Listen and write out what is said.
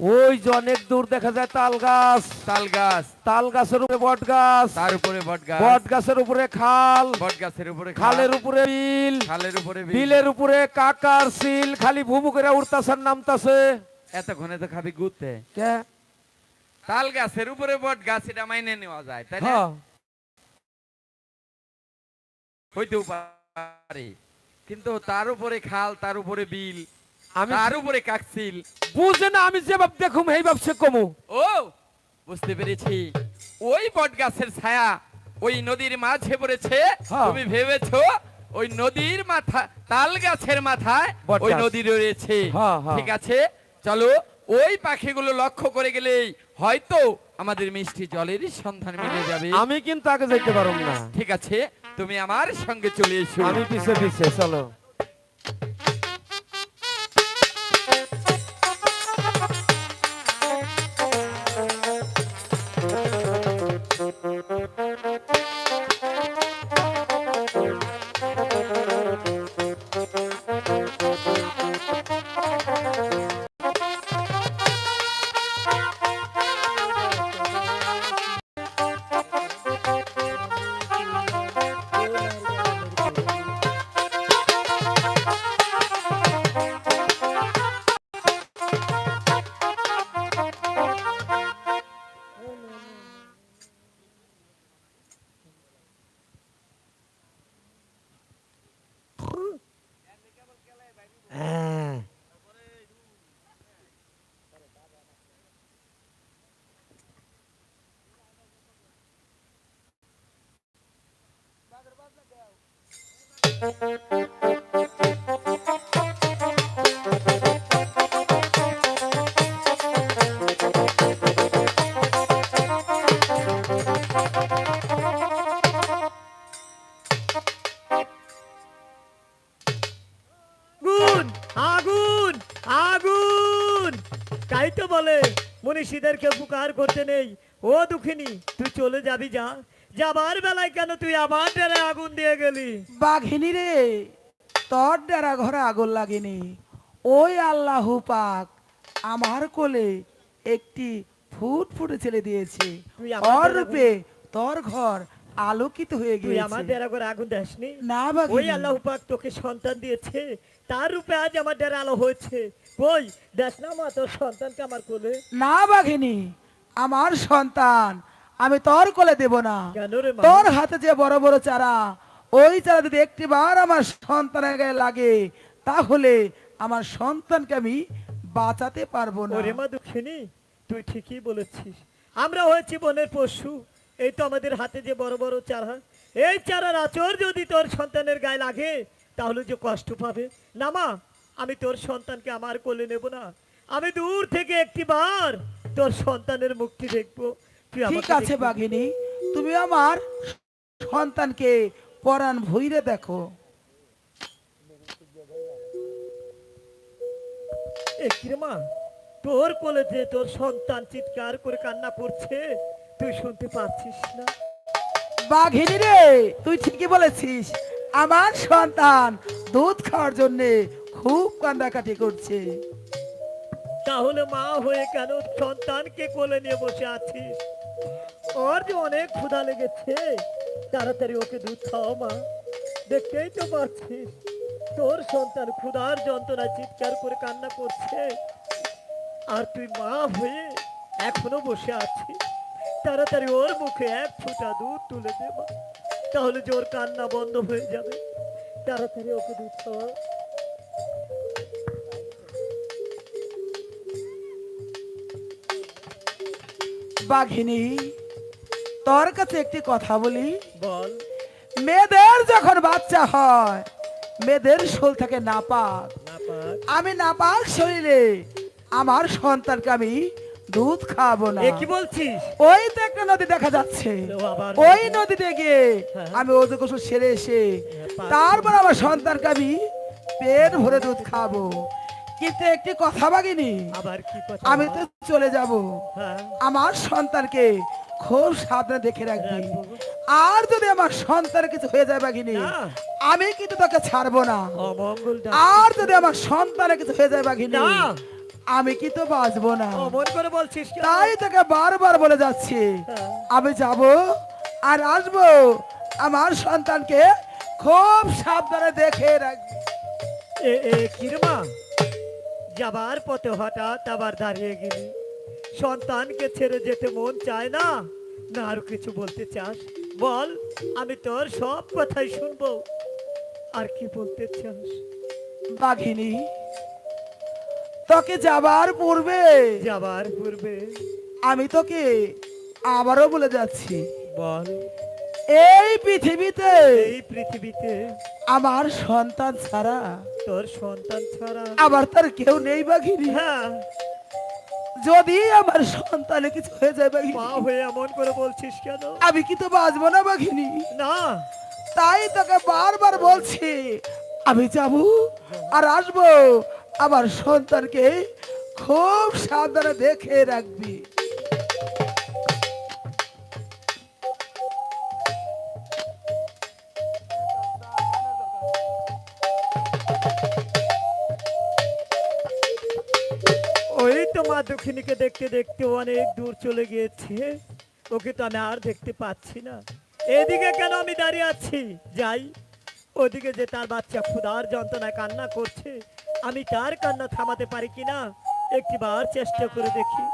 ওই যে অনেক দূর দেখা যায় তাল গাছ। তাল গাছ। তাল গাছের উপরে বট গাছ। তার উপরে বট গাছ। বট গাছের উপরে খাল। বট গাছের উপরে খালের উপরে বিল। খালের উপরে বিলের উপরে কাকার সিল। খালি ভুবু করে উঠতাছে নামতাছে। এতক্ষণে তো খাবি ঘুরতে কে? তাল গাছের উপরে বট গাছ এটা মাইনে নেওয়া যায় তাই না? হ্যাঁ। হইতেও পারে। কিন্তু তার উপরে খাল তার উপরে বিল। আমি তার উপরে কাকসিল। বুঝে না আমি যে বাপ দেখুম এই বাপ সে কমু। ও বুঝতে পেরেছি। ওই বট গাছের ছায়া ওই নদীর মাঝে পড়েছে। হ্যাঁ। তুমি ভেবেছো ওই নদীর মাথা তাল গাছের মাথায় ওই নদী রয়েছে। হ্যাঁ, হ্যাঁ। ঠিক আছে চলো ওই পাখিগুলো লক্ষ্য করে গেলেই হয়তো আমাদের মিষ্টি জলের সন্ধান মিলে যাবে। আমি কিন্তু আগে যাইতে পারব না। ঠিক আছে তুমি আমার সঙ্গে চলে এসো। আমি পিছে পিছে চলো। আগুন আগুন তাই তো বলে, মনীষীদেরকে উপকার করতে নেই। ও দুঃখিনী, তুই চলে যাবি যা। যাবার বেলায় কেন তুই আমার ডেলে আগুন দিয়ে গেলি? বাঘিনী রে তোর ডেরা ঘরে আগুন লাগেনি। ওই আল্লাহ পাক আমার কোলে একটি ফুট ফুটে ছেলে দিয়েছে। ওর রূপে তোর ঘর আলোকিত হয়ে তুই আমার ডেরা ঘরে আগুন দেসনি? না ওই বাঘিনী। আল্লাহ পাক তোকে সন্তান দিয়েছে। তার রূপে আজ আমার ডেরা আলো হয়েছে। কই দেখ না মা তোর সন্তানকে আমার কোলে? না বাঘিনী আমার সন্তান আমি তোর কোলে দেব না। কেন রে তোর হাতে যে বড় বড় চারা ওই চারা যদি একটি বার আমার সন্তানের গায়ে লাগে তাহলে আমার সন্তানকে আমি বাঁচাতে পারব না। ওরে মা দুঃখিনী তুই ঠিকই বলেছিস। আমরা হয়েছি বনের পশু এই তো আমাদের হাতে যে বড় বড় চারা। এই চারার আচর যদি তোর সন্তানের গায়ে লাগে তাহলে যে কষ্ট পাবে। না মা আমি তোর সন্তানকে আমার কোলে নেব না। আমি দূর থেকে একটি বার তোর সন্তানের মুক্তি দেখব। ঠিক আছে বাঘিনী তুমি আমার সন্তানকে পরাণ ভুইরে দেখো। মা? তোর কোলে যে তোর সন্তান চিৎকার করে কান্না করছে তুই শুনতে পাচ্ছিস না? বাঘিনী রে তুই ঠিকই বলেছিস আমার সন্তান দুধ খাওয়ার জন্য খুব কান্দাকাটি করছে। তাহলে মা হয়ে কেন সন্তানকে কোলে নিয়ে বসে আছিস? ওর যে অনেক ক্ষুধা লেগেছে, তাড়াতাড়ি ওকে দুধ খাও মা। দেখতেই তো পাচ্ছিস তোর সন্তান ক্ষুধার যন্ত্রণা চিৎকার করে কান্না করছে। আর তুই মা হয়ে এখনও বসে আছিস, তাড়াতাড়ি ওর মুখে এক ফোঁটা দুধ তুলে দে মা, তাহলে যে ওর কান্না বন্ধ হয়ে যাবে। তাড়াতাড়ি ওকে দুধ খাওয়া বাঘিনী তোর কাছে একটি কথা বলি। বল। মেয়েদের যখন বাচ্চা হয় মেয়েদের শোল থেকে নাপাক। না পাক আমি নাপাক শরীরে আমার সন্তানকে আমি দুধ খাব না। কি বলছিস? ওই তো একটা নদী দেখা যাচ্ছে। ওই নদীতে গিয়ে হ্যাঁ। আমি ওজু গোসল সেরে এসে তারপর আমার সন্তানকে আমি পেট ভরে দুধ খাব। কিন্তু একটি কথা বাগিনি আমি তো চলে যাব। হ্যাঁ। আমার সন্তানকে খুব সাবধানে দেখে রাখবি। আর যদি আমার সন্তানের কিছু হয়ে যায় বাগিনি না। আমি কিন্তু তোকে ছাড়বো না। আর যদি আমার সন্তানের কিছু হয়ে যায় বাঘিনী আমি কি তো বাঁচবো না। করে বলছিস তাই তোকে বারবার বলে যাচ্ছি হ্যাঁ। আমি যাব আর আসব। আমার সন্তানকে খুব সাবধানে দেখে রাখবি এ এ কিরমা? যাবার পথে হঠাৎ আবার দাঁড়িয়ে গেলি। সন্তানকে ছেড়ে যেতে মন চায় না। না আর কিছু বলতে চাস? বল আমি তোর সব কথাই শুনব। আর কি বলতে চাস? বাঘিনী তোকে যাবার পূর্বে যাবার পূর্বে আমি তোকে আবারও বলে যাচ্ছি। বল। এই পৃথিবীতে এই পৃথিবীতে আমার সন্তান ছাড়া তোর সন্তান ছাড়া আবার তার কেউ নেই বাঘিনী। হ্যাঁ। যদি আমার সন্তানে কিছু হয়ে যায় বাঘিনী মা হয়ে এমন করে বলছিস কেন? আমি কি তো বাঁচবো না বাঘিনী? না। তাই তোকে বারবার বলছি আমি যাব আর আসব। আমার সন্তানকে খুব সাবধানে দেখে রাখবি। ওই তো মা দক্ষিণীকে দেখতে দেখতে অনেক দূর চলে গিয়েছে। ওকে তো আমি আর দেখতে পাচ্ছি না। এদিকে কেন আমি দাঁড়িয়ে আছি? যাই। ওদিকে যে তার বাচ্চা ক্ষুধার যন্ত্রণায় কান্না করছে, আমি তার কান্না থামাতে পারি কিনা, একটিবার চেষ্টা করে দেখি।